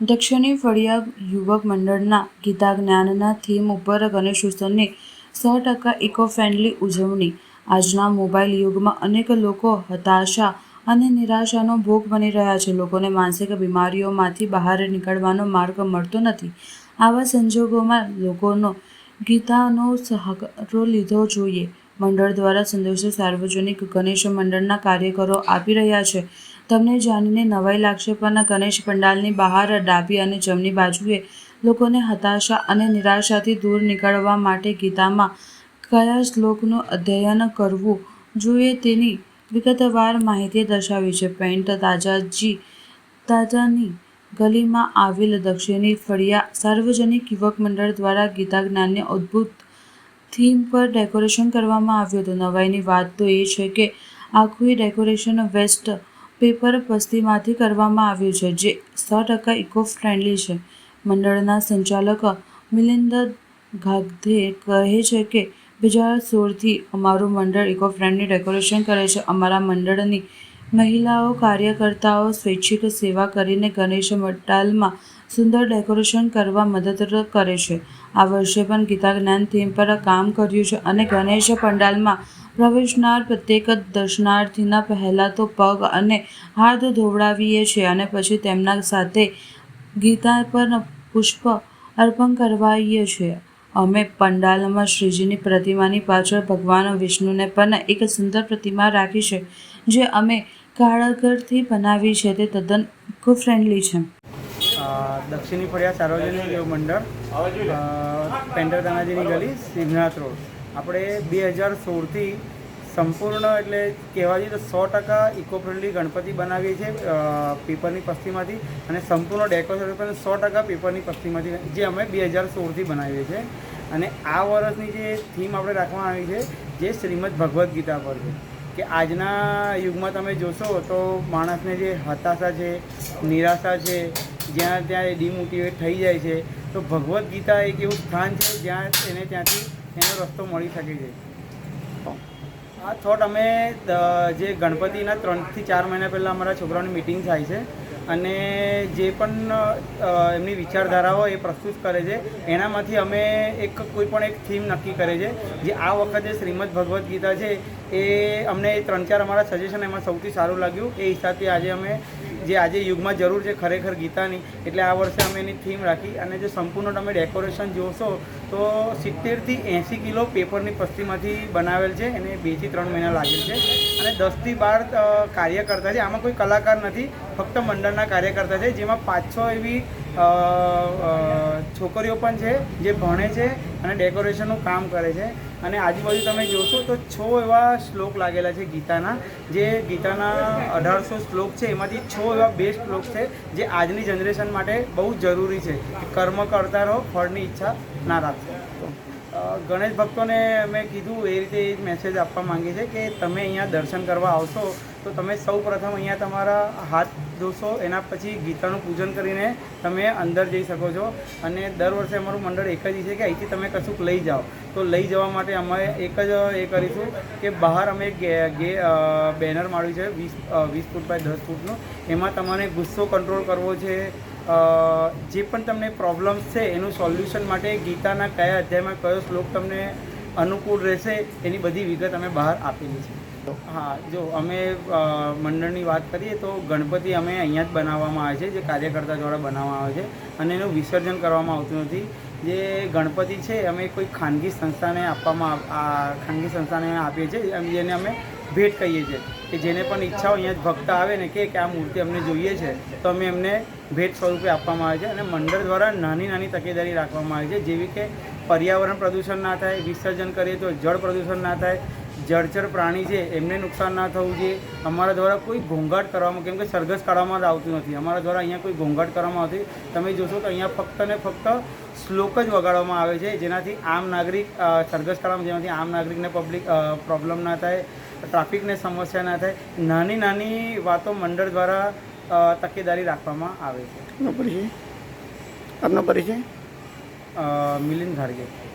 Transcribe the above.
દક્ષિણી ફળિયા યુવક મંડળના ગીતા જ્ઞાનના થીમ ઉપર ગણેશોત્સવની સો ટકા ઇકો ફ્રેન્ડલી ઉજવણી. આજના મોબાઈલ યુગમાં અનેક લોકો હતાશા અને નિરાશાનો ભોગ બની રહ્યા છે. લોકોને માનસિક બીમારીઓમાંથી બહાર નીકળવાનો માર્ગ મળતો નથી. આવા સંજોગોમાં લોકોનો ગીતાનો સહારો લીધો જોઈએ. મંડળ દ્વારા સંદેશો સાર્વજનિક ગણેશ મંડળના કાર્યકરો આપી રહ્યા છે. તમને જાણીને નવાઈ લાગશે, પણ ગણેશ પંડાલની બહાર ડાબી અને જમણી બાજુએ લોકોને હતાશા અને નિરાશાથી દૂર નીકળવા માટે ગીતામાં કયા શ્લોકનું અધ્યયન કરવું જોઈએ તેની વિગતવાર માહિતી દર્શાવી છે. પેન્ટ તાજાજી, તાજાની ગલીમાં આવેલ દક્ષિણી ફળિયા સાર્વજનિક યુવક મંડળ દ્વારા ગીતા જ્ઞાનને અદ્ભુત થીમ પર ડેકોરેશન કરવામાં આવ્યું હતું. નવાઈની વાત તો એ છે કે આખું ડેકોરેશન વેસ્ટ પેપર પસ્તીમાંથી કરવામાં આવ્યું છે, જે સો ટકા ઇકો ફ્રેન્ડલી છે. મંડળના સંચાલક મિલિંદ ગાગધે કહે છે કે બે હજાર સોળથી અમારું મંડળ ઇકો ફ્રેન્ડલી ડેકોરેશન કરે છે. અમારા મંડળની મહિલાઓ, કાર્યકર્તાઓ, સ્વૈચ્છિક સેવા કરીને ગણેશ મંડાલમાં સુંદર ડેકોરેશન કરવા મદદ કરે છે. આ વર્ષે પણ ગીતા જ્ઞાન થીમ પર કામ કર્યું છે અને ગણેશ પંડાલમાં પ્રવેશનાર પ્રત્યેક દર્શનાર્થીના પહેલાં તો પગ અને હાથ ધોવડાવીએ છીએ અને પછી તેમના સાથે ગીતા પર પુષ્પ અર્પણ કરવાઈએ છીએ અમે પંડાલમાં શ્રીજીની પ્રતિમાની પાછળ ભગવાન વિષ્ણુને પણ એક સુંદર પ્રતિમા રાખી છે, જે અમે કાળાગરથી બનાવી છે. તે તદ્દન ઇકો ફ્રેન્ડલી છે. દક્ષિણી ફળિયા સાર્વજનિક દેવ મંડળ પેન્ટર તાનાજીની ગલી, સિંહનાથ રોડ. આપણે બે હજાર સોળથી સંપૂર્ણ એટલે કહેવા જઈએ તો સો ટકા ઇકો ફ્રેન્ડલી ગણપતિ બનાવીએ છીએ પેપરની પસ્તીમાંથી અને સંપૂર્ણ ડેકોરેશન સો ટકા પેપરની પસ્તીમાંથી જે અમે બે હજાર સોળથી બનાવીએ છીએ. અને આ વર્ષની જે થીમ આપણે રાખવામાં આવી છે, જે શ્રીમદ ભગવદ્ ગીતા પર છે. કે આજના યુગમાં તમે જોશો તો માણસને જે હતાશા છે, નિરાશા છે જ્યાં ત્યાં ડિમોટિવેટ થઈ જાય છે, તો ભગવદ્ ગીતા એક એવું સ્થાન છે જ્યાં એને ત્યાંથી એનો રસ્તો મળી શકે છે. આ થોટ અમે જે ગણપતિના ત્રણથી ચાર મહિના પહેલાં અમારા છોકરાઓની મિટિંગ થાય છે અને જે પણ એમની વિચારધારાઓ એ પ્રસ્તુત કરે છે, એનામાંથી અમે એક, કોઈ પણ એક થીમ નક્કી કરે છે, જે આ વખતે શ્રીમદ ભગવદ્ ગીતા છે, એ અમને ત્રણ ચાર અમારા સજેશન એમાં સૌથી સારું લાગ્યું, એ હિસાબથી આજે અમે જે આજે યુગમાં જરૂર છે ખરેખર ગીતાની. એટલે આ વર્ષે અમે એની થીમ રાખી અને જે સંપૂર્ણ તમે ડેકોરેશન જોશો તો સિત્તેરથી એંસી કિલો પેપરની પસ્તીમાંથી બનાવેલ છે. એને બેથી ત્રણ મહિના લાગેલ છે. અને દસથી બાર કાર્યકર્તા છે. આમાં કોઈ કલાકાર નથી. ફક્ત મંડળના કાર્યકર્તા છે. જેમાં પાંચ છ એવી છોકરીઓ પણ છે, જે ભણે છે અને ડેકોરેશનનું કામ કરે છે. અને આજુબાજુ તમે જોશો તો છ એવા શ્લોક લાગેલા છે ગીતાના, જે ગીતાના અઢારસો શ્લોક છે. એમાંથી છ એવા બેસ્ટ શ્લોક છે, જે આજની જનરેશન માટે બહુ જરૂરી છે. કર્મ કરતા રહો, ફળની ઈચ્છા ના રાખો. ગણેશ ભક્તોને મેં કીધું એ રીતે એ મેસેજ આપવા માંગીએ છીએ કે તમે અહીંયા દર્શન કરવા આવશો, તો તમે સૌ પ્રથમ અહીંયા તમારા હાથ ધોશો, એના પછી ગીતાનું પૂજન કરીને તમે અંદર જઈ શકો છો. અને દર વર્ષે અમારું મંડળ એક જ છે કે અહીંથી તમે કશુંક લઈ જાઓ. તો લઈ જવા માટે અમે એક જ એ કરીશું કે બહાર અમે ગે બેનર માર્યું છે, વીસ વીસ ફૂટ બાય દસ ફૂટનું. એમાં તમારે ગુસ્સો કંટ્રોલ કરવો છે જે પણ તમને પ્રોબ્લેમ્સ છે, એનું સોલ્યુશન માટે ગીતાના કયા અધ્યાયમાં કયો શ્લોક તમને અનુકૂળ રહેશે, એની બધી વિગત અમે બહાર આપેલી છે. હા, જો અમે મંડળની વાત કરીએ તો ગણપતિ અમે અહીંયા જ બનાવવામાં આવે છે, જે કાર્યકર્તા દ્વારા બનાવવામાં આવે છે અને એનું વિસર્જન કરવામાં આવતું નથી. જે ગણપતિ છે, અમે કોઈ ખાનગી સંસ્થાને આપવામાં ખાનગી સંસ્થાને આપીએ છીએ, જેને અમે ભેટ કહીએ છીએ કે જેને પણ ઈચ્છા હોય, અહીંયા ભક્ત આવે ને કે આ મૂર્તિ અમને જોઈએ છે, તો અમે એમને ભેટ સ્વરૂપે આપવામાં આવે છે અને મંડળ દ્વારા નાની નાની તકેદારી રાખવામાં આવે છે. જેવી કે પર્યાવરણ પ્રદૂષણ ના થાય, વિસર્જન કરીએ તો જળ પ્રદૂષણ ના થાય જળચર પ્રાણી છે એમને નુકસાન ના થવું જોઈએ. અમારા દ્વારા કોઈ ઘોંઘાટ કરવામાં કેમ કે સરઘસ કાઢવામાં આવતું નથી. અમારા દ્વારા અહીંયા કોઈ ઘોંઘાટ કરવામાં આવતી તમે જોશો તો અહીંયા ફક્ત ને ફક્ત શ્લોક જ વગાડવામાં આવે છે જેનાથી આમ નાગરિક સરઘસ કાઢવામાં જેનાથી આમ નાગરિકને પબ્લિક પ્રોબ્લેમ ના થાય ટ્રાફિકને સમસ્યા ના થાય નાની નાની વાતો મંડળ દ્વારા તકેદારી રાખવામાં આવે છે. પરિચય? આપનો પરિચય? અ, મિલિંદ ધારગે.